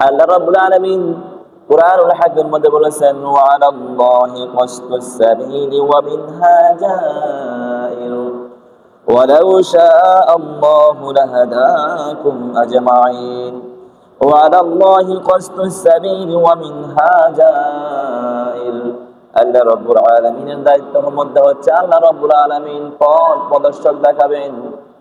আল্লাহ রাব্বুল আলামিন কুরআনুল হাকিমের মধ্যে বলেছেন ওয়া আলাল্লাহি কসতুস সাবিলি ওয়া মিনহা জাইর ولو شاء الله لهداكم أجمعين وعلى الله قصد السبيل ومنها جائر আল্লাহ রব্বুল আলমিনের দায়িত্বের মধ্যে হচ্ছে আল্লাহ রব্বুল আলমিন পথ প্রদর্শক দেখাবেন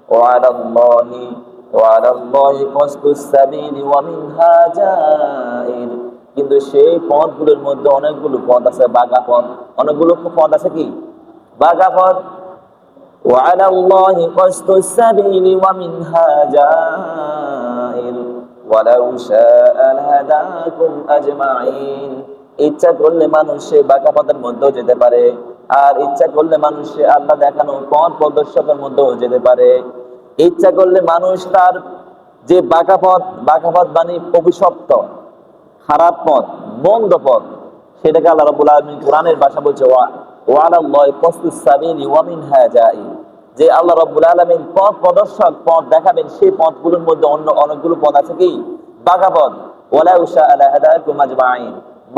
ও আলাল্লাহি ও আলাল্লাহি কসদুস সাবিলি ওয়া মিনহা জাইর কিন্তু সেই পথগুলোর মধ্যে অনেকগুলো পথ আছে বাঁকা পথ অনেকগুলো পথ আছে কি বাঁকা পথ وعلى الله قصد السبيل ومنها جائر ولو شاء لهداكم أجمعين ইচ্ছা করলে মানুষ সে বাঁকা পথের মধ্যেও যেতে পারে আর ইচ্ছা করলে মানুষ সে আল্লাহ দেখানো পথ প্রদর্শকের মধ্যেও যেতে পারে ইচ্ছা করলে মানুষ তার যে বাঁকা পথ বাঁকা পথ মানে অভিশপ্ত, খারাপ পথ, মন্দ পথ, সেটাকে আল্লাহ রাব্বুল আলামিন কোরআনের ভাষা বলছে যে আল্লাহ রাব্বুল আলামিন পথ প্রদর্শক, পথ দেখাবেন, সেই পথগুলোর মধ্যে অন্য অনেকগুলো পথ আছে কি? বাঁকা পথ।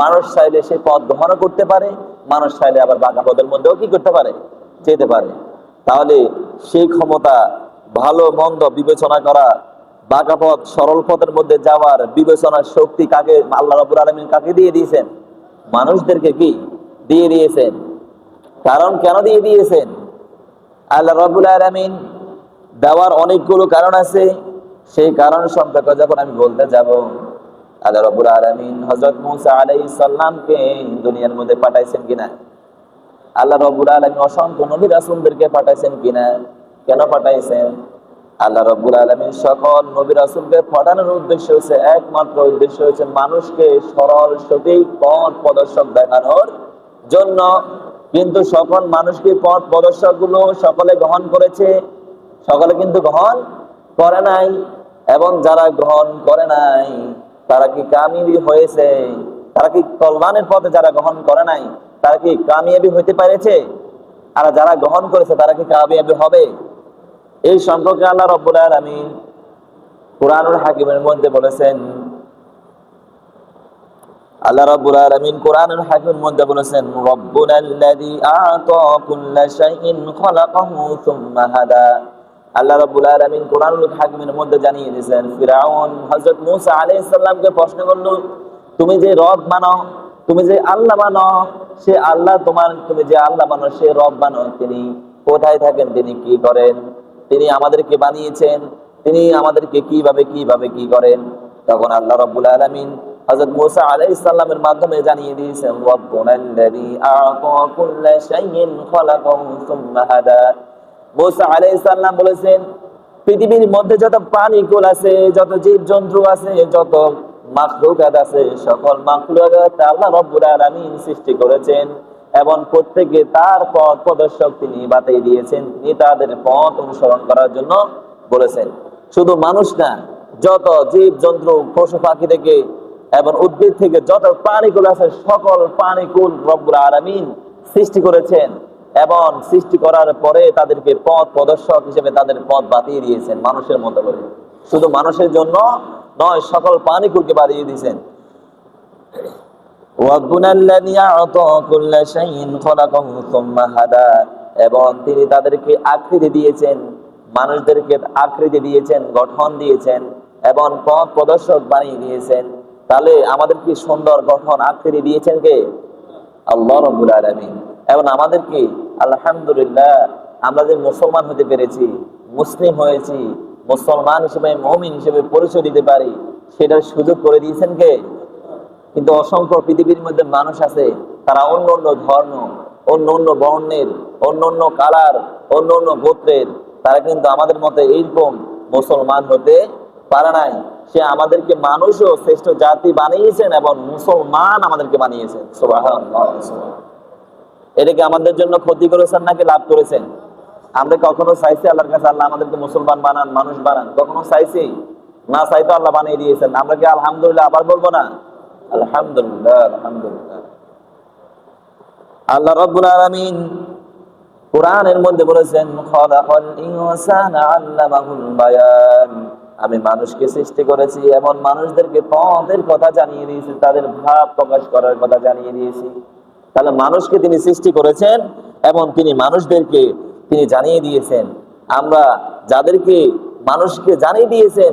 মানুষ চাইলে সেই পথ গ্রহণ করতে পারে, মানুষ চাইলে আবার বাঁকা পথের মধ্যেও কি করতে পারে? যেতে পারে। তাহলে সেই ক্ষমতা ভালো, মন্দ বিবেচনা করা, বাঁকা পথ, সরল পথের মধ্যে যাওয়ার বিবেচনার শক্তি কাকে, আল্লাহ রাব্বুল আলামিন কাকে দিয়ে দিয়েছেন? মানুষদেরকে কি দিয়ে দিয়েছেন? কারণ কেন দিয়ে দিয়েছেন? আল্লাহ রাব্বুল আলামিন দেওয়ার অনেকগুলো কারণ আছে। সেই কারণ সম্পর্কে যখন আমি বলতে যাব, আল্লাহ রাব্বুল আলামিন হযরত মূসা আলাইহিস সালামকে দুনিয়ার মধ্যে পাঠাইছেন কিনা? আল্লাহ রাব্বুল আলামিন অসংখ্য নবী রাসূলদেরকে পাঠাইছেন কিনা? কেন পাঠাইছেন? আল্লাহ রাব্বুল আলামিন সকল নবী রাসূলকে পাঠানোর উদ্দেশ্য হচ্ছে, একমাত্র উদ্দেশ্য হচ্ছে মানুষকে সরল, সঠিক পথ প্রদর্শক দেখানোর জন্য। কিন্তু সকল মানুষকে পথ প্রদর্শকগুলো সকলে গ্রহণ করেছে? সকলে কিন্তু গ্রহণ করে নাই। এবং যারা গ্রহণ করে নাই, তারা কি কামিয়াবি হয়েছে? তারা কি কল্যাণের পথে যারা গ্রহণ করে নাই, তারা কি কামিয়াবি হইতে পেরেছে? আর যারা গ্রহণ করেছে, তারা কি কামিয়াবি হবে? এই সম্পর্কে আল্লাহ রব্বুল আলামিন কোরআনুল হাকিমের মধ্যে বলেছেন। আল্লাহ রাব্বুল আলামিন কোরআনুল হাকিমের মধ্যে বলেছেন রব্বুনাল্লাযী আ'তা কুল্লা শাইইন খালাকাহু সুম্মা হাদা। আল্লাহ রাব্বুল আলামিন কোরআনুল হাকিমের মধ্যে জানিয়ে দিয়েছেন, ফিরাউন হযরত মূসা আলাইহিস সালামকে প্রশ্ন করল, তুমি যে রব মানো তুমি যে আল্লাহ মানো সে আল্লাহ তোমার, তুমি যে আল্লাহ মানো সে রব মানো তিনি কোথায় থাকেন, তিনি কি করেন? তিনি আমাদেরকে বানিয়েছেন, তিনি আমাদেরকে কীভাবে কীভাবে কি করেন? তখন আল্লাহ রাব্বুল আলামিন মাধ্যমে জানিয়ে দিয়েছেন বলেছেন, পৃথিবীর মধ্যে যত প্রাণীকুল আছে, যত জীবজন্তু আছে, যত মাখলুকাত আছে, সকল মাখলুকাত আল্লাহ রাব্বুল আলামিন সৃষ্টি করেছেন। এবং প্রত্যেকে তার পথ প্রদর্শক তিনি বাতাই দিয়েছেন। তিনি তাদের পথ অনুসরণ করার জন্য বলেছেন। শুধু মানুষ না, যত জীব, জন্তু, পশু, পাখি থেকে এবং উদ্ভিদ থেকে যত প্রাণীকুল আছে, সকল প্রাণীকুল রব্বুল আলামিন সৃষ্টি করেছেন এবং সৃষ্টি করার পরে তাদেরকে পথ প্রদর্শক হিসেবে তাদের পথ বাতিয়ে দিয়েছেন মানুষের মতো করে। শুধু মানুষের জন্য নয়, সকল প্রাণীকুলকে বাড়িয়ে দিয়েছেন। ওয়াবুন আল্লাযী আ'তা কুল্লা শাইইন খালাকাহু সুম্মা হাদা। এবং তিনি তাদেরকে আকৃতি দিয়েছেন, মানুষদেরকে আকৃতি দিয়েছেন, গঠন দিয়েছেন, এবং পথ প্রদর্শক বানিয়ে দিয়েছেন। তাহলে আমাদেরকে সুন্দর গঠন আকৃতি দিয়েছেন কে? আল্লাহ রব্বুল আলামিন। এবং আমাদেরকে আলহামদুলিল্লাহ আমরা যে মুসলমান হতে পেরেছি, মুসলিম হয়েছি, মুসলমান হিসেবে, মমিন হিসেবে পরিচয় দিতে পারি, সেটার সুযোগ করে দিয়েছেন কে? কিন্তু অসংখ্য পৃথিবীর মধ্যে মানুষ আছে তারা অন্য অন্য ধর্ম অন্য অন্য বর্ণের অন্য অন্য কালার অন্য অন্য গোত্রের। তারা কিন্তু আমাদের মতে এইরকম মুসলমান হতে পারে নাই। সে আমাদেরকে মানুষও শ্রেষ্ঠ জাতি বানিয়েছেন এবং মুসলমান আমাদেরকে বানিয়েছেন। সুবহানাল্লাহ, সুবহানাল্লাহ। এটা কি আমাদের জন্য ক্ষতি করেছেন নাকি লাভ করেছেন? আমরা কখনো চাইছি আল্লাহর কাছে আল্লাহ আমাদেরকে মুসলমান বানান মানুষ বানান। কখনো চাইছি? না চাইতো আল্লাহ বানিয়ে দিয়েছেন। আমরা কি আলহামদুলিল্লাহ আবার বলব না? আলহামদুলিল্লাহ আলহামদুলিল্লাহ। আল্লাহ আলামিন কোরআনের মধ্যে বলেছেন, খালাকাল ইনসানা আল্লামাহুল বায়ান। আমি মানুষকে সৃষ্টি করেছি, এমন মানুষদেরকে পথের কথা জানিয়ে দিয়েছি, তাদের ভাব প্রকাশ করার কথা জানিয়ে দিয়েছি। তাহলে মানুষকে তিনি সৃষ্টি করেছেন, এবং তিনি মানুষদেরকে তিনি জানিয়ে দিয়েছেন। আমরা যাদেরকে মানুষকে জানিয়ে দিয়েছেন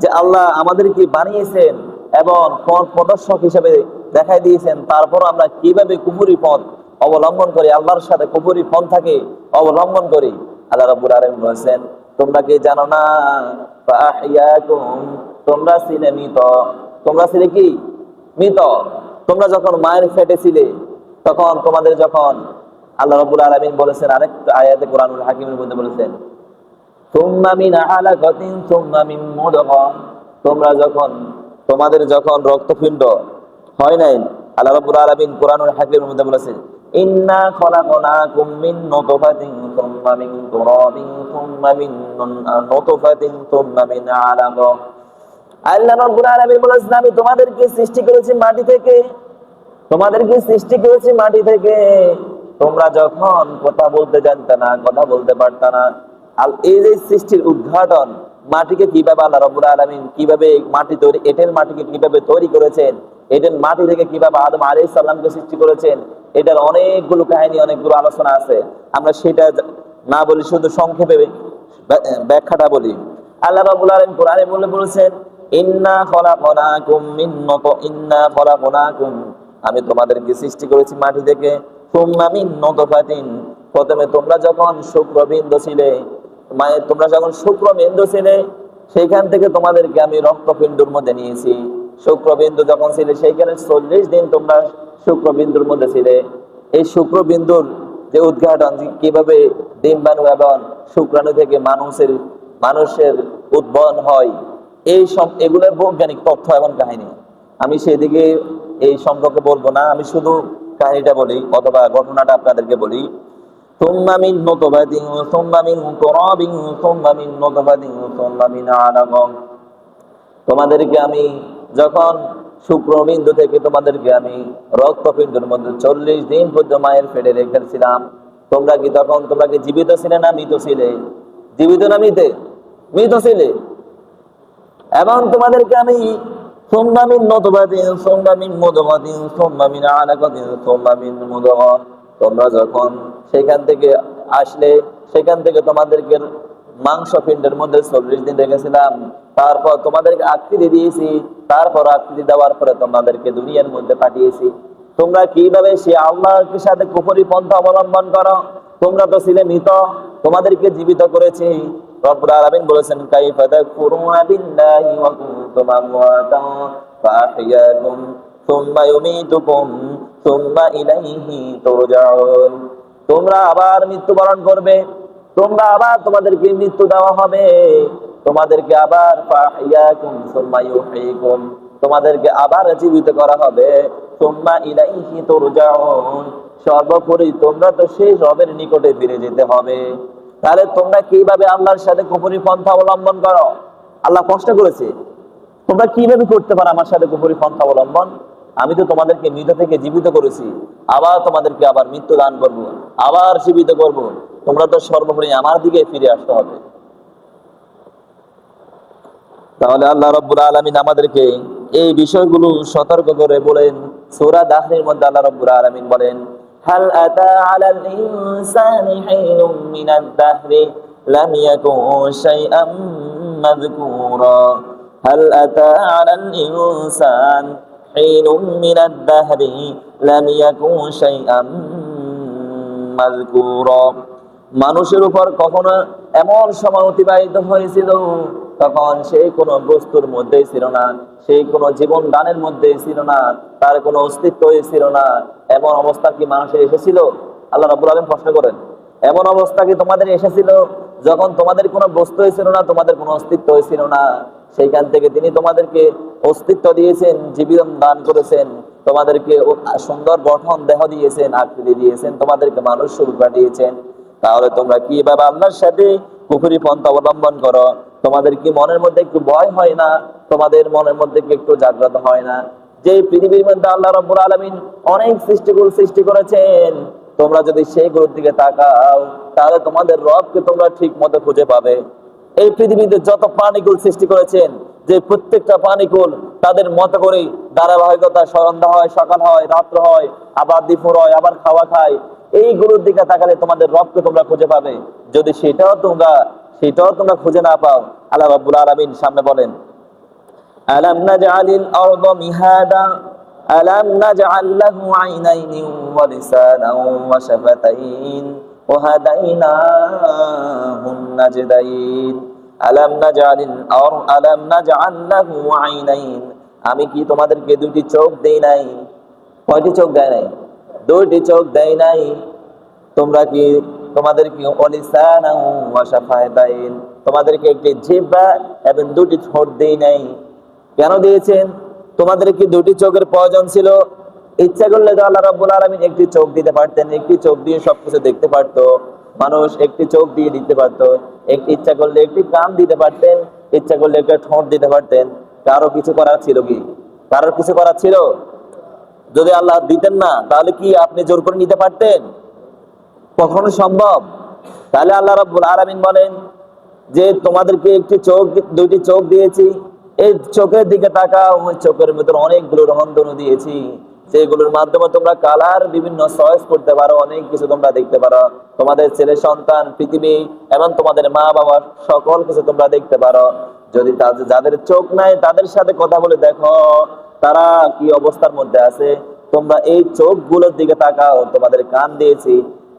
যে আল্লাহ আমাদেরকে বানিয়েছেন এবং পথ প্রদর্শক হিসেবে দেখাই দিয়েছেন। তারপর আমরা কীভাবে কুপুরি পথ অবলম্বন করি, আল্লাহর সাথে কুপুরি পন্থাকে অবলম্বন করি। আল্লাহ রব্বুল আলামিন বলেছেন, তোমরা কি জানো না? তোমরা ছিলে মৃত। তোমরা ছিলে কি? মৃত। তোমরা যখন মায়ের ফেটে ছিলে, তখন তোমাদের যখন আল্লাহ রব্বুল আলামিন বলেছেন, আরেকটা আয়াতে কোরআনুল হাকিমের মধ্যে বলেছেন তোমরা যখন, তোমাদের যখন রক্তপিণ্ড হয় নাই, আল্লাহ হাকিমের মধ্যে আমি তোমাদেরকে সৃষ্টি করেছি মাটি থেকে, তোমাদেরকে সৃষ্টি করেছি মাটি থেকে। তোমরা যখন কথা বলতে জানতে না, কথা বলতে পারত না আর এই যে সৃষ্টির উদ্ঘাটন, মাটিকে কীভাবে আল্লাহ রব্বুল আলামিন কীভাবে মাটি তৈরি, এটেল মাটিকে কীভাবে তৈরি করেছেন, এটেল মাটি থেকে কীভাবে আদম আলাইহিস সালামকে সৃষ্টি করেছেন, এটার অনেকগুলো কাহিনী, অনেকগুলো আলোচনা আছে। আমরা সেটা না বলি, শুধু সংক্ষেপে ব্যা- ব্যাখ্যাটা বলি। আল্লাহ রাব্বুল আলামিন কোরআনে বলে বলেছেন, ইন্না খলাকনাকুম মিন নত, ইন্না খলাকনাকুম। আমি তোমাদেরকে সৃষ্টি করেছি মাটি থেকে, সুম্মা মিন নতফাতিন। প্রথমে তোমরা যখন শুক্রবিন্দু ছিলে মায়ের তোমরা যখন শুক্রবিন্দু ছিলে, সেইখান থেকে তোমাদেরকে আমি রক্তপিণ্ডুর মধ্যে নিয়েছি। শুক্রবিন্দু যখন ছিলে, সেইখানে চল্লিশ দিন তোমরা শুক্রবিন্দুর মধ্যে ছিলে। এই শুক্রবিন্দুর যে উদ্ঘাটন কীভাবে ডিম্বাণু এবং শুক্রাণু থেকে মানুষের মানুষের উদ্ভবন হয়, এই সব, এগুলোর বৈজ্ঞানিক তথ্য এবং কাহিনী। আমি সেদিকে এই সম্পর্কে বলব না, আমি শুধু কাহিনীটা বলি, অথবা ঘটনাটা আপনাদেরকে বলি। ثم من نطفة ثم من تراب ثم من نطفة ثم من علقة তোমাদেরকে আমি যখন শুক্রবিন্দু থেকে তোমাদেরকে আমি রক্তপিণ্ডের মধ্যে চল্লিশ দিন পর্যন্ত মায়ের পেটে রেখেছিলাম তোমরা কি তখন তোমরা কি জীবিত ছিলে না মৃত ছিলে জীবিত না মৃতে মৃত ছিলে এবং তোমাদেরকে আমি সোমবামিন নতবাদিন সোমবামিন মদবাদিন সোমবামিন আলাকাদিন সোমবামিন মুদগ তোমরা যখন সেখান থেকে আসলে, সেখান থেকে তোমাদেরকে মাংস পিণ্ডের মধ্যে চল্লিশ দিন রেখেছিলাম, তারপর তোমাদেরকে আকৃতি দিয়েছি, তারপর আকৃতি দেওয়ার পরে তোমাদেরকে দুনিয়ার মধ্যে পাঠিয়েছি। তোমরা কীভাবে সে আল্লাহর সাথে কুফরি পন্থা অবলম্বন করো? তোমরা তো ছিলে মৃত, তোমাদেরকে জীবিত করেছি। বলেছেন সুম্মা ইলাইহি তোমরা আবার মৃত্যুবরণ করবে। তোমরা আবার তোমাদেরকে মৃত্যু দেওয়া হবে। তোমাদেরকে আবার তোমাদেরকে আবার জীবিত করা হবে। সুম্মা ইলাইহি তুরজাউন। সর্বোপরি তোমরা তো সেই রবের নিকটে ফিরে যেতে হবে। তাহলে তোমরা কীভাবে আল্লাহর সাথে কুপুরি পন্থা অবলম্বন করো? আল্লাহ কষ্ট করেছে। তোমরা কীভাবে করতে পারো আমার সাথে কুপুরি পন্থা অবলম্বন? আমি তো তোমাদেরকে মৃত থেকে জীবিত করেছি। আবার তোমাদেরকে আবার মৃত্যু দান করব। আবার জীবিত করব। তোমরা তো সর্বোপরি আমার দিকে ফিরে আসতে হবে। তাহলে আল্লাহ রব্বুল আলমিন আমাদেরকে এই বিষয়গুলো সতর্ক করে বলেন। সূরা দাহরির মধ্যে আল্লাহ রব্বুল আলমিন বলেন, হাল আতা আলাল ইনসানি হিনুম মিনাদ দাহরি, লাম ইয়াকুন শাইআম মাযকুরা। হাল আতা আলাল ইনসান হিনুম মিনাদ দাহরি লাম ইয়াকুন শাইআম মাযকুরা মানুষের উপর কখনো এমন সময় অতিবাহিত হয়েছিল, তখন সেই কোনো বস্তুর মধ্যেই ছিল না সেই কোনো জীবন দানের মধ্যে ছিল না, তার কোনো অস্তিত্বই ছিল না। এমন অবস্থা কি মানুষের এসেছিল? আল্লাহ রাব্বুল আলামিন প্রশ্ন করেন। এমন অবস্থা কি তোমাদের এসেছিল? যখন তোমাদের কোনো বস্তু ছিল না, তোমাদের কোনো অস্তিত্ব ছিল না। সেইখান থেকে তিনি তোমাদেরকে অস্তিত্ব দিয়েছেন, জীবন দান করেছেন, তোমাদেরকে সুন্দর গঠন দেহ দিয়েছেন, আকৃতি দিয়েছেন, তোমাদেরকে মানুষ স্বরূপ পাঠিয়েছেন তাহলে তোমরা কীভাবে আল্লাহর সাথে পুকুরি পন্থা অবলম্বন করো। তোমাদের কি মনের মধ্যে একটু ভয় হয় না? তোমাদের মনের মধ্যে কি একটু জাগ্রত হয় না? যে পৃথিবীর মধ্যে আল্লাহ রব্বুল আলমিন অনেক সৃষ্টিগুলো সৃষ্টি করেছেন, তোমরা যদি সেই সেইগুলোর দিকে তাকাও, তাহলে তোমাদের রবকে তোমরা ঠিক মতো খুঁজে পাবে। এই পৃথিবীতে যত প্রাণীকুল সৃষ্টি করেছেন, যে প্রত্যেকটা প্রাণীকুল তাদের মত করে ধারাবাহিকতা সন্ধ্যা হয়, সকাল হয়, রাত্র হয়, আবার দুপুর হয়, আবার খাওয়া খায়। এইগুলোর দিকে তাকালে তোমাদের রবকে তোমরা খুঁজে পাবে। যদি সেটাও তোমরা সেটাও তোমরা খুঁজে না পাও, আল্লাহ বাবুল আলমিন সামনে বলেন, আলাম নাজআলিল আরদা মিহাদা, আলাম নাজআল লাহু আইনাইনি ওয়া লিসানাও আলাম আইনাইন আমি কি তোমাদেরকে দুটি চোখ দেই নাই? কয়টি চোখ দেয় নাই? দুইটি চোখ দেয় নাই। তোমরা কি তোমাদেরকে তোমাদেরকে একটি জিব্বা এবং দুটি ঠোঁট দেই নাই। কেন দিয়েছেন? তোমাদের কি দুটি চোখের প্রয়োজন ছিল? ইচ্ছা করলে তো আল্লাহ রাব্বুল আলামিন একটি চোখ দিতে পারতেন, একটি চোখ দিয়ে সবকিছু দেখতে পারতো, মানুষ একটি চোখ দিয়ে দিতে পারতো, একটি ইচ্ছা করলে একটি কান দিতে পারতেন, ইচ্ছা করলে একটা ঠোঁট দিতে পারতেন, কারও কিছু করার ছিল কি? কারোর কিছু করার ছিল? যদি আল্লাহ দিতেন না, তাহলে কি আপনি জোর করে নিতে পারতেন? কখনো সম্ভব। তাহলে আল্লাহ রাব্বুল আলামিন বলেন যে, তোমাদেরকে একটি চোখ, দুইটি চোখ দিয়েছি, এই চোখের দিকে তাকাও ওই চোখের ভিতরে অনেকগুলো রহন্দনু দিয়েছি সেগুলোর মাধ্যমে তোমরা কালার, বিভিন্ন চয়েস করতে পারো, অনেক কিছু তোমরা দেখতে পারো। তোমাদের ছেলে, সন্তান, পৃথিবী এবং তোমাদের মা বাবা, সকল কিছু তোমরা দেখতে পারো। যদি তাদের যাদের চোখ নাই, তাদের সাথে কথা বলে দেখো, তারা কি অবস্থার মধ্যে আছে। তোমরা এই চোখগুলোর দিকে তাকাও, তোমাদের কান দিয়েছি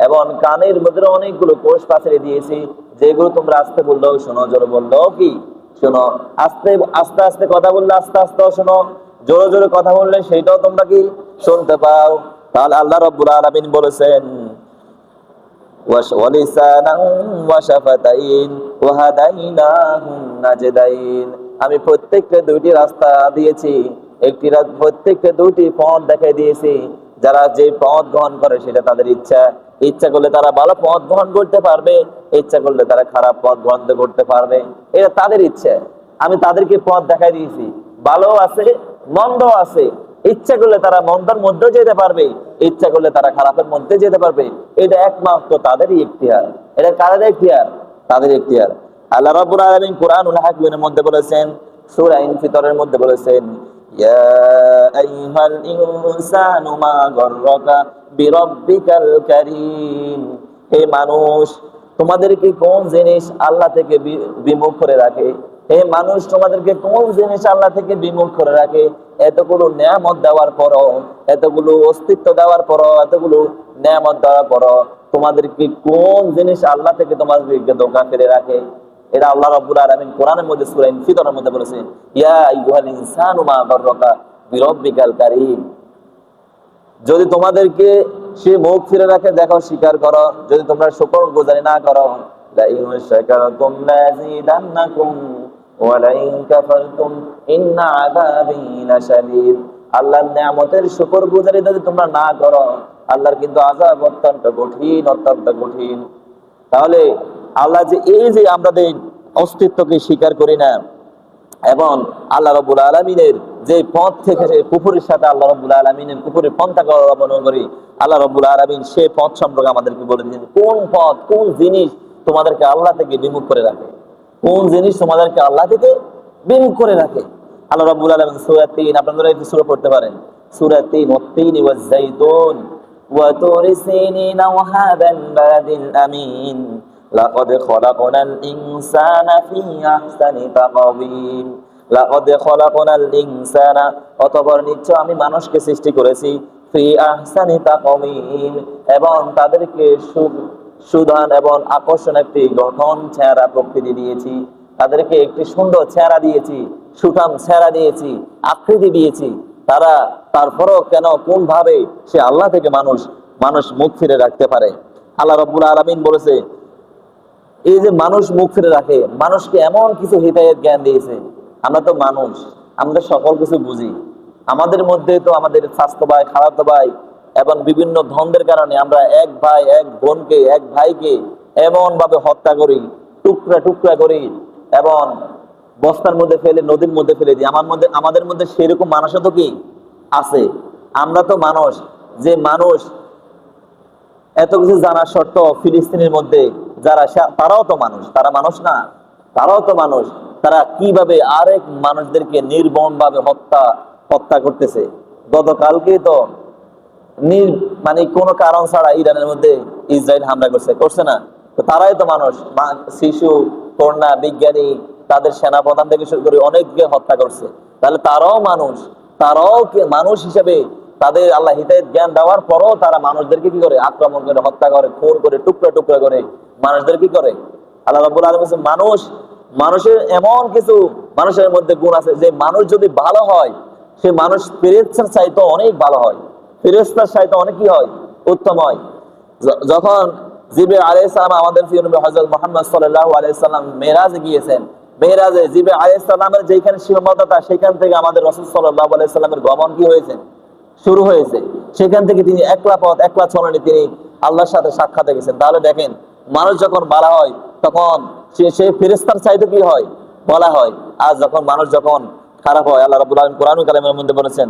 এবং কানের মধ্যে অনেকগুলো কোষ পাশে দিয়েছি, যেগুলো তোমরা আস্তে বললেও শোনো, জোর বললেও কি? শোনো, আস্তে আস্তে আস্তে কথা বললে আস্তে আস্তে শোনো। জোরে জোরে কথা বললে সেইটাও তোমরা কি শুনতে পাও? তাহলে আল্লাহ রব্বুল আলামিন বলেছেন আমি প্রত্যেককে দুইটি রাস্তা দিয়েছি, একটি প্রত্যেককে দুইটি পথ দেখাই দিয়েছি। যারা যে পথ গ্রহণ করে সেটা তাদের ইচ্ছা। ইচ্ছা করলে তারা ভালো পথ গ্রহণ করতে পারবে, ইচ্ছা করলে তারা খারাপ পথ গ্রহণ করতে পারবে। এটা তাদের ইচ্ছে। আমি তাদেরকে পথ দেখাই দিয়েছি। ভালো আছে মন্দ আছে। ইচ্ছা করলে তারা মন্দর মধ্যে যেতে পারবে, ইচ্ছা করলে তারা খারাপের মধ্যে যেতে পারবে। এটা একমাত্র তাদেরই ইখতিয়ার। এটা কাদের ইখতিয়ার? তাদের ইখতিয়ার। আল্লাহ রাব্বুল আলামিন কোরআনুল হাকিমের মধ্যে বলেছেন, সূরা ইনফিতরের মধ্যে বলেছেন, ইয়া আইয়ুহাল ইনসানু মা কারীম। হে মানুষ, তোমাদেরকে কোন জিনিস আল্লাহ থেকে বিমুখ করে রাখে? হে মানুষ তোমাদেরকে কোন জিনিস আল্লাহ থেকে বিমুখ করে রাখে? এতগুলো নিয়ামত দেওয়ার পরও, এতগুলো অস্তিত্ব দেওয়ার পরও, এতগুলো নিয়ামত দেওয়ার পরও তোমাদেরকে কোন জিনিস আল্লাহ থেকে তোমাদেরকে দোকান ফেলে রাখে? এটা আল্লাহ কোরআনের মধ্যে মধ্যে ইয়া যদি তোমাদেরকে সে মুখ ফিরে রাখে, দেখো, স্বীকার করো। যদি তোমরা শুকর গুজারি না করো লাইন শাকারতুম লাযিদান্নাকুম। লাইন কাফারতুম, ইন্না আযাবি লাশাদীদ। আল্লাহর নিয়ামতের শুকর গুজারি যদি তোমরা না করো, আল্লাহর কিন্তু আযাব অত্যন্ত কঠিন অত্যন্ত কঠিন। তাহলে আল্লাহ যে এই যে আমাদের অস্তিত্বকে স্বীকার করি না, এবং আল্লাহ রবুল আলমিনের যে পথ থেকে যে কুকুরের সাথে আল্লাহ রবুল আলমিনের কুকুরের পন্থাকে অবলম্বন করি, আল্লাহ রবুল আলমিন সে পথ সম্পর্কে আমাদেরকে বলে দিয়েছেন, কোন পথ, কোন জিনিস তোমাদেরকে আল্লাহ থেকে বিমুখ করে রাখে। কোন জিনিস তোমাদেরকে আল্লাহ থেকে বিমুখ করে রাখে আল্লাহ রবুল আলমিন সুরা তিন আপনারা একটু সুরা পড়তে পারেন সুরা তিন ও তিন ওয়াজাইতুন وطور سينين وهذا البلد الأمين لقد خلقنا الإنسان في أحسن تقويم لقد خلقنا الإنسان অতঃপর নিশ্চয় আমি মানুষকে সৃষ্টি করেছি ফি আহসানি তাকওয়িম এবং তাদেরকে সু- সুধান এবং আকর্ষণ একটি গঠন চেহারা প্রকৃতি দিয়েছি। তাদেরকে একটি সুন্দর চেহারা দিয়েছি, সুঠাম চেহারা দিয়েছি, আকৃতি দিয়েছি। তারা তারপরও কেন কোন ভাবে সে আল্লাহ থেকে মানুষ মানুষ মুখ ফিরে রাখতে পারে? আল্লাহ রব্বুল আলমিন বলেছে, এই যে মানুষ মুখ ফিরে রাখে, মানুষকে এমন কিছু হিতায়ত জ্ঞান দিয়েছে। আমরা তো মানুষ, আমরা সকল কিছু বুঝি। আমাদের মধ্যে তো আমাদের স্বাস্থ্য ভাই খারাপ ভাই এবং বিভিন্ন ধন্দের কারণে আমরা এক ভাই, এক বোনকে, এক ভাইকে এমন ভাবে হত্যা করি, টুকরা টুকরা করি এবং বস্তার মধ্যে ফেলে, নদীর মধ্যে ফেলে দিই। আমার মধ্যে, আমাদের মধ্যে সেরকম মানুষও তো কি আছে? আমরা তো মানুষ। যে মানুষ এত কিছু জানার শর্ত ফিলিস্তিনের মধ্যে, যারা তারাও তো মানুষ। তারা মানুষ না। তারাও তো মানুষ। তারা কীভাবে আরেক মানুষদেরকে নির্মম ভাবে হত্যা হত্যা করতেছে? গতকালকে তো মানে কোনো কারণ ছাড়া ইরানের মধ্যে ইসরায়েল হামলা করছে করছে না। তো তারাই তো মানুষ শিশু, কন্যা, বিজ্ঞানী, তাদের সেনাপ্রধান থেকে শুরু করে অনেককে হত্যা করছে। তাহলে তারাও মানুষ তারাও মানুষ হিসেবে তাদের আল্লাহ হিতায়ত জ্ঞান দেওয়ার পরও তারা মানুষদেরকে কি করে? আক্রমণ করে, হত্যা করে, খুন করে, টুকরা টুকরা করে মানুষদের কি করে? আল্লাহ রাবুল আলম মানুষ, মানুষের এমন কিছু মানুষের মধ্যে গুণ আছে যে মানুষ যদি ভালো হয়, সে মানুষ ফেরেস্তার চাইতে অনেক ভালো হয়। ফেরেস্তার চাইতে অনেক কি হয়, উত্তম হয়। যখন জিবে আলাইসালাম আমাদের হযরত মুহাম্মদ সাল্লাল্লাহু মেরাজে গিয়েছেন মেরাজে জিবে আলাইসালামের যেখানে সীমাবদ্ধতা, সেখান থেকে আমাদের রাসূল সাল্লাল্লাহু আলাইহি সাল্লামের গমন কি হয়েছে? শুরু হয়েছে। সেখান থেকে তিনি একলা পথ, একলা চলনে তিনি আল্লাহর সাথে সাক্ষাতে গেছেন তাহলে দেখেন, মানুষ যখন বলা হয়, তখন সে সে ফেরেস্তার চাইতে কি হয়? বলা হয়। আর যখন মানুষ যখন খারাপ হয়, আল্লাহ রাব্বুল আলামিন কোরআন কালামের মধ্যে বলেছেন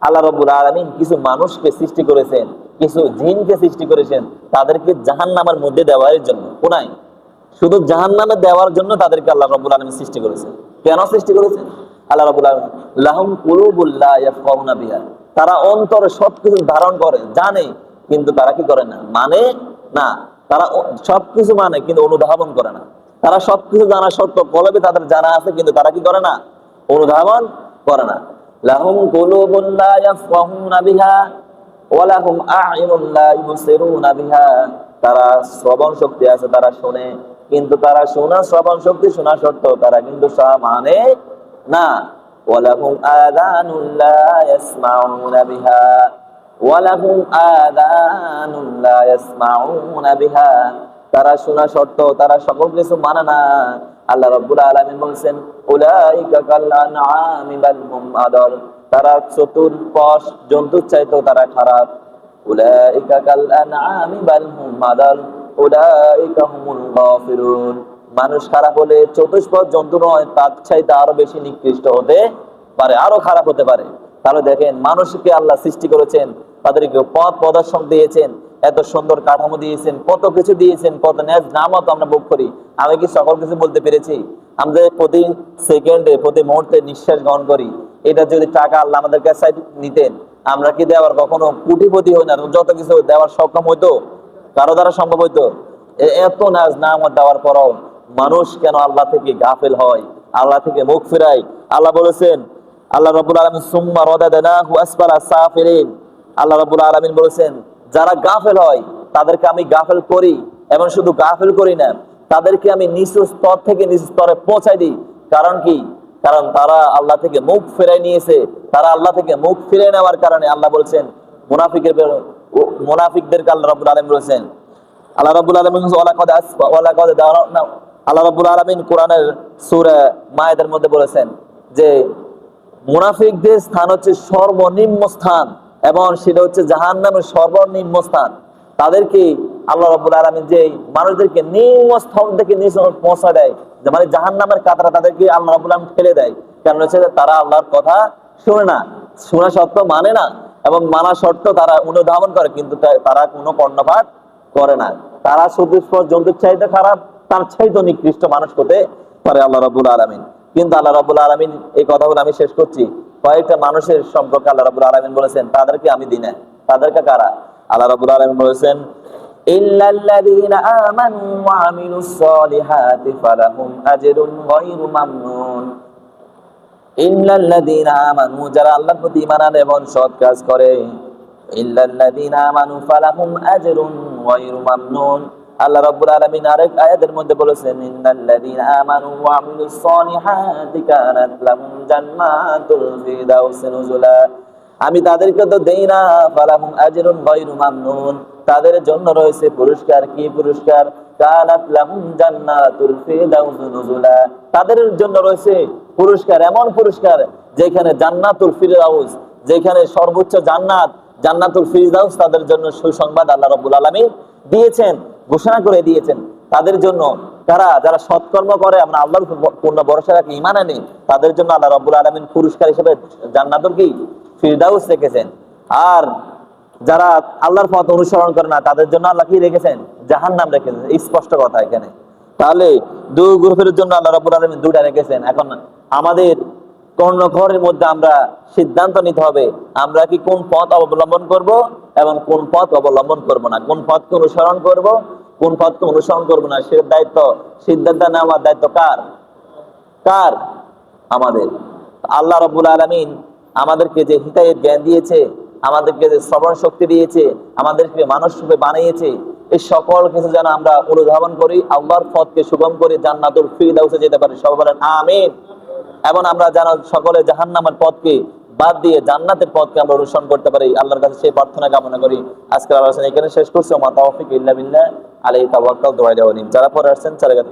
আল্লাহ রব্বুল আলামিন কিছু মানুষকে সৃষ্টি করেছেন, কিছু জিনকে সৃষ্টি করেছেন, তাদেরকে জাহান্নামের মধ্যে দেওয়ার জন্য। কোনায়? শুধু জাহান্নামে দেওয়ার জন্য তাদেরকে আল্লাহ রব্বুল আলামিন সৃষ্টি করেছেন। কেন সৃষ্টি করেছেন? আল্লাহ রব্বুল আলামিন লাহুম কুলুবুল লা ইয়াফকাহুনা বিহা। তারা অন্তরে সবকিছু ধারণ করে, জানে, কিন্তু তারা কি করে না? মানে? না। তারা ও- সবকিছু মানে কিন্তু অনুধাবন করে না। তারা সবকিছু জানা সত্য, কলবে তাদের জানা আছে, কিন্তু তারা কি করে না? অনুধাবন করে না। লাহুম কুলুবুন লা ইয়াফকাহুনা বিহা ওয়ালাহুম আ'য়ুনুন লা ইউবসিরুনা বিহা। তারা শ্রবণ শক্তি আছে, তারা শুনে। কিন্তু তারা শোনা শ্রবণ শক্তি, শোনা সত্ত্বেও তারা কিন্তু মানে না। আযানুন লা ইয়াসমাউনা বিহা। আযানুন লা ইয়াসমাউনা বিহা। তারা শোনা সত্ত্বেও তারা সকল কিছু মানে না। আল্লাহ রাব্বুল আলামিন বলছেন, উলাইকা কাল আনআমি বাল হুম আদল তারা চতুর্পশ জন্তুর চাইতেও তারা খারাপ। উলাইকা কাল আনআমি বাল হুম আদল উলাইকা হুমুল গাফিরুন। মানুষ খারাপ হলে চতুষ্পদ জন্তু নয়, তার চাইতে আরও বেশি নিকৃষ্ট হতে পারে, আরও খারাপ হতে পারে। তাহলে দেখেন, মানুষকে আল্লাহ সৃষ্টি করেছেন, তাদেরকে পথ প্রদর্শন দিয়েছেন এত সুন্দর কাঠামো দিয়েছেন, কত কিছু দিয়েছেন, কত ন্যাজ নামত আমরা ভোগ করি। আমি কি সকল কিছু বলতে পেরেছি? আমরা প্রতি সেকেন্ডে প্রতি মুহূর্তে নিঃশ্বাস গ্রহণ করি, এটা যদি টাকা আল্লাহ আমাদের কাছে নিতেন, আমরা কি দেওয়ার কখনো কুটিপতি হই না? যত কিছু দেওয়ার সক্ষম হইতো, কারও দ্বারা সম্ভব হইতো? এত নাজ নামত দেওয়ার পরও মানুষ কেন আল্লাহ থেকে গাফেল হয়? আল্লাহ থেকে মুখ ফিরায়? আল্লাহ বলেছেন, আল্লাহ রবুল আলামিন, সুম্মা রাদাদনাহু আসফালা সাফিলিন আল্লাহ রাব্বুল আলামিন বলেছেন যারা গাফেল হয়, তাদেরকে আমি গাফেল করি। এবং শুধু গাফেল করি না, তাদেরকে আমি নিচু স্তর থেকে নিচু স্তরে পৌঁছাই দিই। কারণ কি? কারণ তারা আল্লাহ থেকে মুখ ফিরাই নিয়েছে। তারা আল্লাহ থেকে মুখ ফিরে নেওয়ার কারণে আল্লাহ বলছেন, মুনাফিকের মুনাফিকদেরকে আল্লাহ রাব্বুল আলামিন বলেছেন, আল্লাহ ওয়ালাকাদ দারানা আল্লাহ রাব্বুল আলামিন কোরআনের সূরা মায়েদের মধ্যে বলেছেন যে, মুনাফিকদের স্থান হচ্ছে সর্বনিম্ন স্থান। এবং সেটা হচ্ছে জাহান্নামের সর্বনিম্ন স্থান। তাদেরকে আল্লাহ রাব্বুল আলামিন যে মানুষদেরকে নিম্ন স্তর থেকে পৌঁছা দেয়, যে মানে জাহান্নামের কাতরা তাদেরকে আল্লাহ রাব্বুল আলামিন ফেলে দেয়। কারণ হচ্ছে তারা আল্লাহর কথা শুনে না, শোনা সত্ত্বেও মানে না, এবং মানা সত্ত্বেও তারা অনুধাবন করে, কিন্তু তারা কোনো কর্ণপাত করে না। তারা চতুষ্পদ জন্তুর চাইতে খারাপ, তার চাইতে নিকৃষ্ট মানুষ হতে পারে আল্লাহ রাবুল আলমিন। কিন্তু আল্লাহ রাবুল আলমিন এই কথাগুলো আমি শেষ করছি। কয়েকটা মানুষের সম্পর্কে আল্লাহ রাবুল আলমিন বলেছেন? তাদেরকে আমি দিনে তাদেরকে কারা? আল্লাহ রাবুল আলমিন বলেছেন যারা আল্লাহর আল্লাহ রাব্বুল আলামিন আরেক আয়াতের মধ্যে বলেছেন, ইন্নাল্লাযীনা আমানু ওয়া আমিলুস কানাত লাহুম জান্নাতুল ফিরদাউস নুজুলা। আমি তাদেরকে তো দেই না, ফালাহুম আজরুন গায়রু মামনুন। তাদের জন্য রয়েছে পুরস্কার। কি পুরস্কার? কানাত লাহুম জান্নাতুল ফিরদাউস নুজুলা। তাদের জন্য রয়েছে পুরস্কার, এমন পুরস্কার যেখানে জান্নাতুল ফিরদাউস, যেখানে সর্বোচ্চ জান্নাত, জান্নাতুল ফিরদাউস তাদের জন্য সুসংবাদ আল্লাহ রাব্বুল আলামিন দিয়েছেন। ঘোষণা করে দিয়েছেন, তাদের জন্য তারা যারা সৎকর্ম করে, আমরা আল্লাহর পূর্ণ ভরসা রাখি ইমান আনি, তাদের জন্য আল্লাহ রাব্বুল আলামিন পুরস্কার হিসেবে জান্নাতুল কি? ফিরদাউস রেখেছেন। আর যারা আল্লাহর পথ অনুসরণ করে না, তাদের জন্য আল্লাহ কি রেখেছেন? জাহান্নাম রেখেছেন স্পষ্ট কথা এখানে। তাহলে দুই গ্রুপের জন্য আল্লাহ রাব্বুল আলামিন দুটা রেখেছেন। এখন আমাদের কর্ণঘরের মধ্যে আমরা সিদ্ধান্ত নিতে হবে, আমরা কি কোন পথ অবলম্বন করব এবং কোন পথ অবলম্বন করব না? কোন পথকে অনুসরণ করব কোন পথকে অনুসরণ করব না? সে দায়িত্ব, সিদ্ধান্ত নেওয়ার দায়িত্ব কার? কার? আমাদের। আল্লাহ রব্বুল আলমিন আমাদেরকে যে হিতায়ের জ্ঞান দিয়েছে, আমাদেরকে যে শ্রবণ শক্তি দিয়েছে, আমাদেরকে মানুষ রূপে বানিয়েছে, এই সকল কিছু যেন আমরা অনুধাবন করি, আল্লাহর পথকে সুগম করে জান্নাতুল ফিরদাউসে যেতে পারি। সবাই বলেন, আমিন। এবং আমরা যেন সকলে জাহান্নামের পথকে বাদ দিয়ে জান্নাতের পথকে আমরা অনুসরণ করতে পারি। আল্লাহর কাছে সেই প্রার্থনা কামনা করি। আজকের আলোচনা এখানে শেষ করছি। আমার তাওফিক ইল্লা বিল্লাহ। আলাইহি তাওয়াক্কাল, দোয়া দেওয়া যারা পরে আসছেন চারাগাত